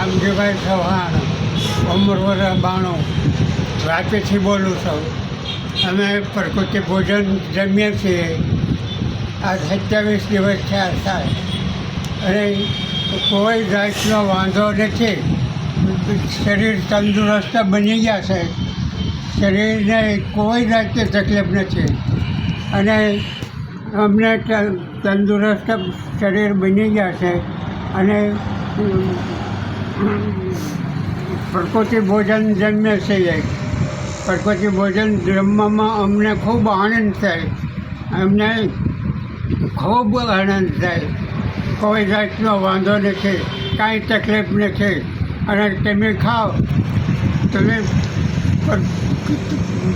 શામજીભાઈ ચૌહાણ ઉંમર વર્ષ બાણું વાપીથી બોલું છું. અમે પ્રકૃતિ ભોજન જમીએ છીએ. આ સત્યાવીસ દિવસ થયા થાય અને કોઈ જાતનો વાંધો નથી. શરીર તંદુરસ્ત બની ગયા છે. શરીરને કોઈ જાતની તકલીફ નથી. અને અમને તંદુરસ્ત શરીર બની ગયા છે. અને પ્રકૃતિ ભોજન જમીએ છીએ પ્રકૃતિ ભોજન જમવામાં અમને ખૂબ આનંદ થાય. અમને ખૂબ આનંદ થાય. કોઈ જાતનો વાંધો નથી, કાંઈ તકલીફ નથી. અને તમે ખાઓ, તમે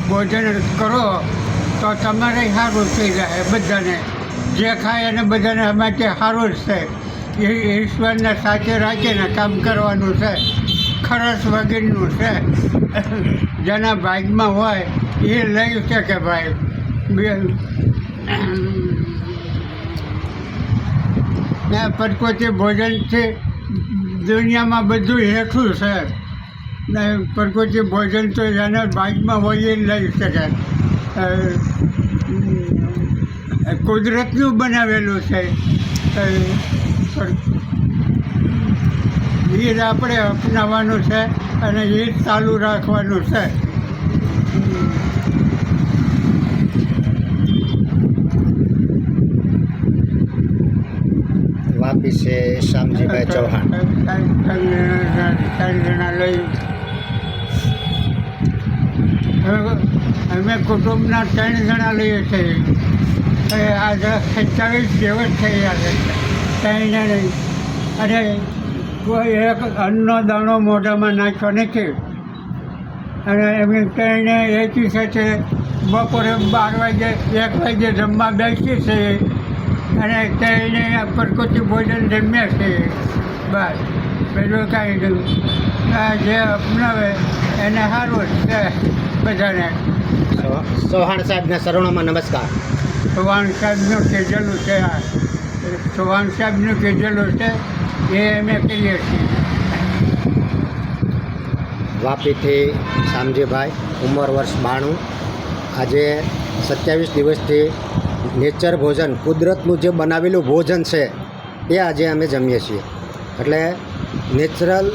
ભોજન કરો, તો તમારે સારું થઈ જાય બધાને. જે ખાય એને બધાને માટે સારું જ છે એ ઈશ્વરના સાથે રાખીને કામ કરવાનું છે. ખરસ વગેરેનું છે. જેના ભાગમાં હોય એ લઈ શકે ભાઈ. ને પરકોતી ભોજનથી દુનિયામાં બધું હેઠું છે. ને પરકોતી ભોજન તો જેના ભાગમાં હોય એ લઈ શકે. કુદરતનું બનાવેલું છે. પર- આપણે અપનાવવાનું છે અને એ ચાલુ રાખવાનું છે. વાપી છે શામજીભાઈ ચૌહાણ. ત્રણ જણા લઈ અમે કુટુંબના ત્રણ જણા લઈએ છીએ. આજે સત્યાવીસ દિવસ થઈ ગયા છે. ત્રણે નહીં અને કોઈ એક અન્નનો દાણો મોઢામાં નાખ્યો નથી અને એમ ત્રણે એકી સાથે બપોરે બાર વાગે એક વાગે જમવા બેસીએ છીએ અને ત્રણે પ્રકૃતિ ભોજન જમ્યા છીએ બસ બીજું કાંઈ જે અપનાવે એને સારું છે બધાને સોહાણ સાહેબના શરણોમાં નમસ્કાર. ચૌહાણ સાહેબનું કીધેલું છે આ. ચૌહાણ સાહેબનું કીધેલું છે, એ અમે કરીએ છીએ. વાપીથી શામજીભાઈ, ઉંમર વર્ષ બાણું. આજે સત્યાવીસ દિવસથી નેચર ભોજન, કુદરતનું જે બનાવેલું ભોજન છે, એ આજે અમે જમીએ છીએ. એટલે નેચરલ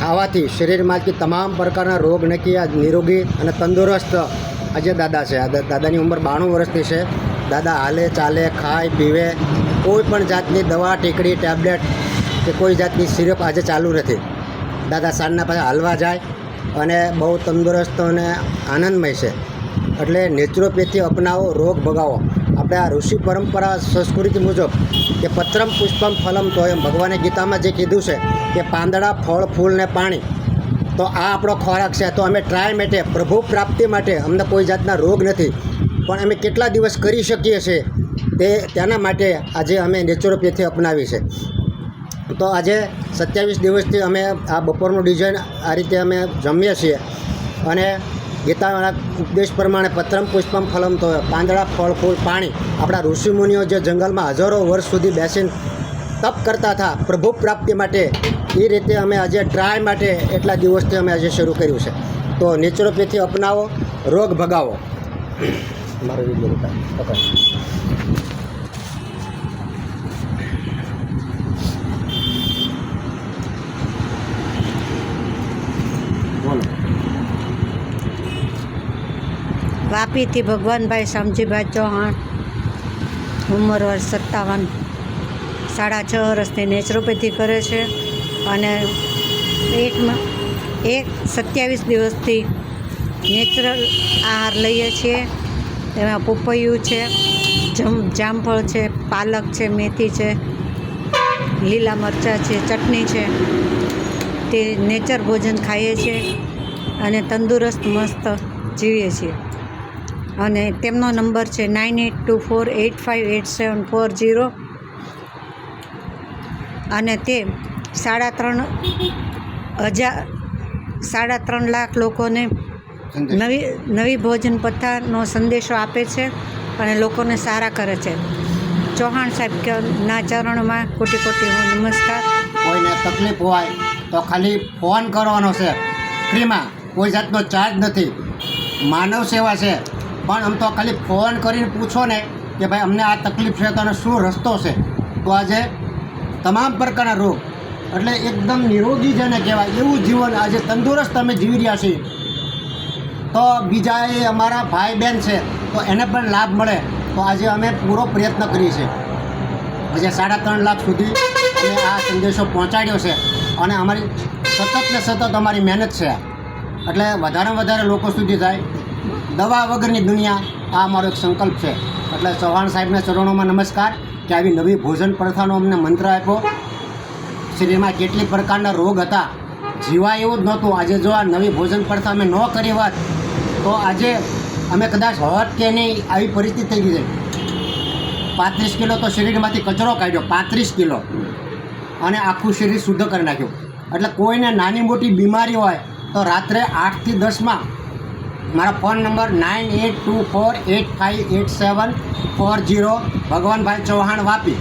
ખાવાથી શરીરમાંથી તમામ પ્રકારના રોગ નક્કી, આ નિરોગી અને તંદુરસ્ત આજે દાદા છે. દાદાની ઉંમર બાણું વર્ષની છે. દાદા હાલે ચાલે, ખાય, પીવે કોઈ પણ જાતની દવા, ટેકડી, ટેબ્લેટ કે કોઈ જાતની સિરપ આજે ચાલુ નથી. દાદા સાંજના પાસે હાલવા જાય અને બહુ તંદુરસ્ત અને આનંદમય છે. એટલે નેચરોપેથી અપનાવો, રોગ ભગાવો. આપણે આ ઋષિ પરંપરા, સંસ્કૃતિ મુજબ કે પત્રમ પુષ્પમ ફલમ તો એમ ભગવાને ગીતામાં જે કીધું છે કે પાંદડા, ફળ, ફૂલ ને પાણી, તો આ આપણો ખોરાક છે. તો અમે ટ્રાય માટે, પ્રભુ પ્રાપ્તિ માટે અમને કોઈ જાતના રોગ નથી. પણ અમે કેટલા દિવસ કરી શકીએ છીએ? તે તેના માટે આજે અમે નેચરોપેથી અપનાવી છે. તો આજે સત્યાવીસ દિવસથી અમે આ બપોરનું ડિઝાઇન આ રીતે અમે જમીએ છીએ. અને ગીતાના ઉપદેશ પ્રમાણે પત્રમ પુષ્પમ ફલમ તો પાંદડા, ફળ, ફૂલ, પાણી આપણા ઋષિમુનિઓ જે જંગલમાં હજારો વર્ષ સુધી બેસીને તપ કરતા હતા, પ્રભુ પ્રાપ્તિ માટે એ રીતે અમે આજે ટ્રાય માટે એટલા દિવસથી અમે આજે શરૂ કર્યું છે. તો નેચરોપેથી અપનાવો, રોગ ભગાવો. મારો વીડિયો બતાવો. પકડ. વાપીથી ભગવાનભાઈ શામજીભાઈ ચૌહાણ, ઉંમર વર્ષ સત્તાવન સાડા છ વર્ષથી નેચરોપેથી કરે છે અને એકમાં એક સત્યાવીસ દિવસથી નેચરલ આહાર લઈએ છીએ એમાં પપૈયું છે, જમ, જામફળ છે, પાલક છે, મેથી છે, લીલા મરચાં છે, ચટણી છે. તે નેચર ભોજન ખાઈએ છીએ અને તંદુરસ્ત, મસ્ત જીવીએ છીએ. અને તેમનો નંબર છે nine eight two four eight five eight seven four zero અને તે સાડા ત્રણ હજાર સાડા ત્રણ લાખ લોકોને નવી નવી ભોજન પથ્થાનો સંદેશો આપે છે અને લોકોને સારા કરે છે. ચૌહાણ સાહેબ ના ચરણમાં કોટી કોટી નમસ્કાર. કોઈને તકલીફ હોય તો ખાલી ફોન કરવાનો છે. ફ્રીમાં કોઈ જાતનો ચાર્જ નથી. માનવ સેવા છે. પણ આમ તો ખાલી ફોન કરીને પૂછો ને કે ભાઈ અમને આ તકલીફ છે તો શું રસ્તો છે? તો આજે તમામ પ્રકારના રોગ એટલે એકદમ નિરોગી જેને કહેવાય એવું જીવન આજે તંદુરસ્ત અમે જીવી રહ્યા છીએ. તો બીજા એ અમારા ભાઈ બહેન છે, તો એને પણ લાભ મળે. તો આજે અમે પૂરો પ્રયત્ન કરીએ છીએ. આજે સાડા ત્રણ લાખ સુધી અમે આ સંદેશો પહોંચાડ્યો છે અને અમારી સતત ને સતત અમારી મહેનત છે. એટલે વધારે વધારે લોકો સુધી જાય. દવા વગરની દુનિયા આ અમારો એક સંકલ્પ છે. એટલે ચૌહાણ સાહેબના ચરણોમાં નમસ્કાર. કે આવી નવી ભોજન પ્રથાનો અમને મંત્ર આપ્યો. શરીરમાં કેટલી પ્રકારના રોગ હતા. જીવાય એવું જ નહોતું. આજે જો આ નવી ભોજન પ્રથા અમે ન કરી હોત તો આજે અમે કદાચ હોત કે નહીં, આવી પરિસ્થિતિ થઈ ગઈ છે. પાંત્રીસ કિલો તો શરીરમાંથી કચરો કાઢ્યો, પાંત્રીસ કિલો. અને આખું શરીર શુદ્ધ કરી નાખ્યું. એટલે કોઈને નાની મોટી બીમારી હોય તો રાત્રે આઠથી દસમાં મારા phone number nine eight two four eight five eight seven four zero Bhagwanbhai Chauhan Vapi.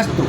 અસ્તુ.